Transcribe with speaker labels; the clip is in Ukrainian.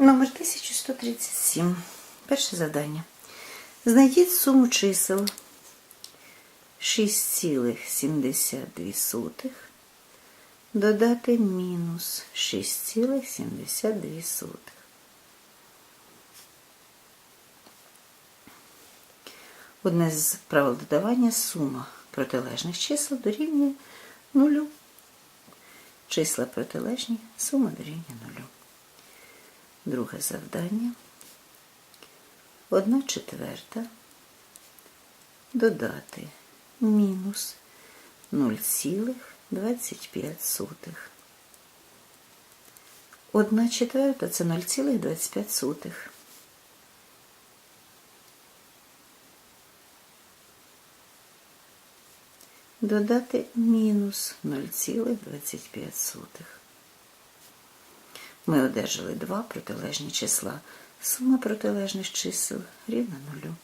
Speaker 1: Номер 1137. Перше завдання. Знайдіть суму чисел 6,72 додати мінус 6,72. Одне з правил додавання сума протилежних чисел дорівнює нулю. Числа протилежні, сума дорівнює нулю. Друге завдання. Одна четверта додати мінус 0,25. Одна четверта це 0,25. Додати мінус 0,25. Ми одержали два протилежні числа. Сума протилежних чисел рівна нулю.